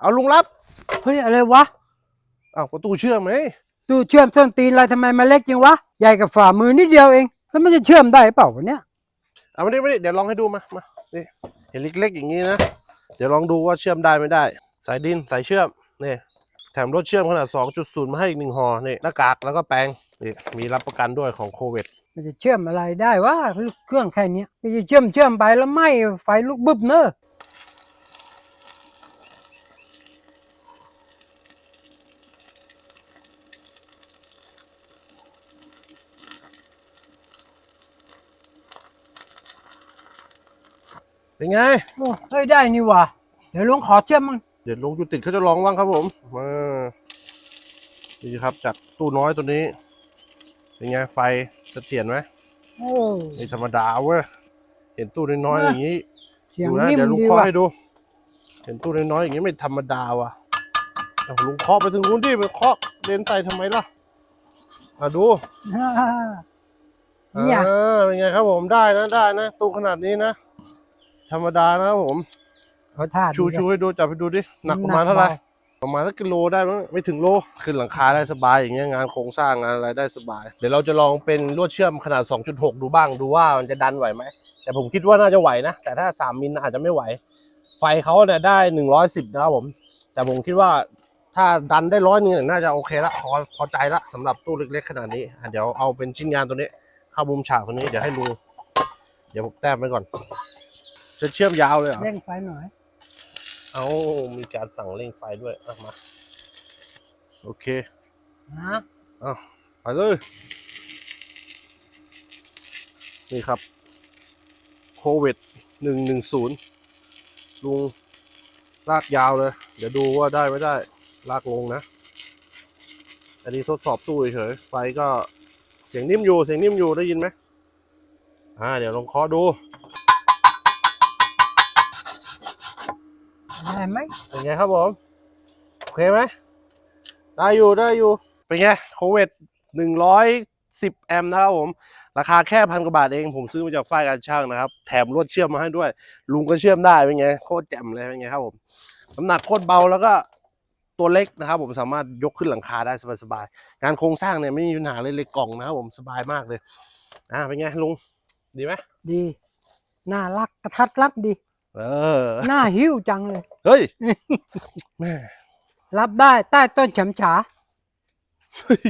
เอาลุงรับเฮ้ยอะไรวะอ้าวประตูเชื่อมไหมตู้เชื่อมส้นตีนอะไรทำไมมันเล็กจังวะใหญ่กับฝ่ามือนิดเดียวเองแล้วมันจะเชื่อมได้เปล่าวะเนี่ยเอาไม่ได้ไม่ได้เดี๋ยวลองให้ดูมามานี่เห็นเล็กๆอย่างนี้นะเดี๋ยวลองดูว่าเชื่อมได้ไม่ได้ สายดินสายเชื่อมนี่แถมรถเชื่อมขนาด 2.0 มาให้อีกหนึ่งห่อนี่หน้ากากแล้วก็แปรงนี่มีรับประกันด้วยของโควิดมันจะเชื่อมอะไรได้วะเครื่องแค่เนี้ยมันจะเชื่อมเชื่อมไปแล้วไหม้ไฟลุกบึบเนอะ เป็นไง โอ้เฮ้ยได้นี่วะเดี๋ยวลุงขอเชื่อมมั้งเดี๋ยวลุงจุติดเขาจะลองบ้างครับผมมานี่ครับจากตู้น้อยตัวนี้ เป็นไงไฟเสถียรไหมโอ้ไม่ธรรมดาเว้ยเห็นตู้น้อยๆอย่างนี้เสียงดูนะนิ่มเดี๋ยวลุงดีเคาะว่ะให้ดู เห็นตู้น้อยๆอย่างนี้ไม่ธรรมดาว่ะเอาลุงเคาะไปถึงนู้นที่ไปเคาะเลนใส่ทำไมล่ะมาดูเนี่ยอ่าเป็นไงครับผมได้นะได้นะตู้ขนาดนี้นะ ธรรมดานะครับผมเขาท่าชูชูให้ดูจับให้ดูดิหนักประมาณเท่าไหร่ประมาณสักกิโลได้มั้งไม่ถึงโลขึ้นหลังคาได้สบายอย่างเงี้ยงานโครงสร้างงานอะไรได้สบาย เดี๋ยวเราจะลองเป็นลวดเชื่อมขนาด 2.6 ดูบ้างดูว่ามันจะดันไหวไหมแต่ผมคิดว่าน่าจะไหวนะ แต่ถ้า 3 มิลอาจจะไม่ไหว ไฟเขาเนี่ยได้ 110 นะครับผม แต่ผมคิดว่าถ้าดันได้ร้อยนึงเนี่ยน่าจะโอเคละพอพอใจละสำหรับตู้เล็กๆขนาดนี้อะเดี๋ยวเอาเป็นชิ้นงานตัวนี้ เข้ามุมฉากตัวนี้เดี๋ยวให้ลุงเดี๋ยวผมแต้มไว้ก่อน จะเชื่อมยาวเลยเหรอ เร่งไฟหน่อย เอามีการสั่งเร่งไฟด้วยอะมา โอเคนะเอาไปเลย นี่ครับ โควิดหนึ่งหนึ่งศูนย์ลุงลากยาวเลย เดี๋ยวดูว่าได้ไม่ได้ ลากลงนะ อันนี้ทดสอบตู้เฉยๆไฟก็เสียงนิ่มอยู่ เสียงนิ่มอยู่ได้ยินไหมอ่า เดี๋ยวลองเคาะดู ได้ไหมเป็นไงครับผมโอเคไหมได้อยู่ได้อยู่ เป็นไงโควิดหนึ่งร้อยสิบแอมป์นะครับผม ราคาแค่พันกว่าบาทเองผมซื้อมาจากฝ้ายการช่างนะครับ แถมลวดเชื่อมมาให้ด้วย ลุงก็เชื่อมได้เป็นไงโคตรแจ่มเลยเป็นไงครับผมน้ำหนักโคตรเบาแล้วก็ตัวเล็กนะครับผมสามารถยกขึ้นหลังคาได้สบายๆงานโครงสร้างเนี่ยไม่มีปัญหาเลยเลยกล่องนะครับผมสบายมากเลยอ่าเป็นไงลุงดีไหมดีน่ารักกระทัดรัดดี เออ หน้าหิ้วจังเลย เฮ้ย แม่รับได้ใต้ต้นฉำฉา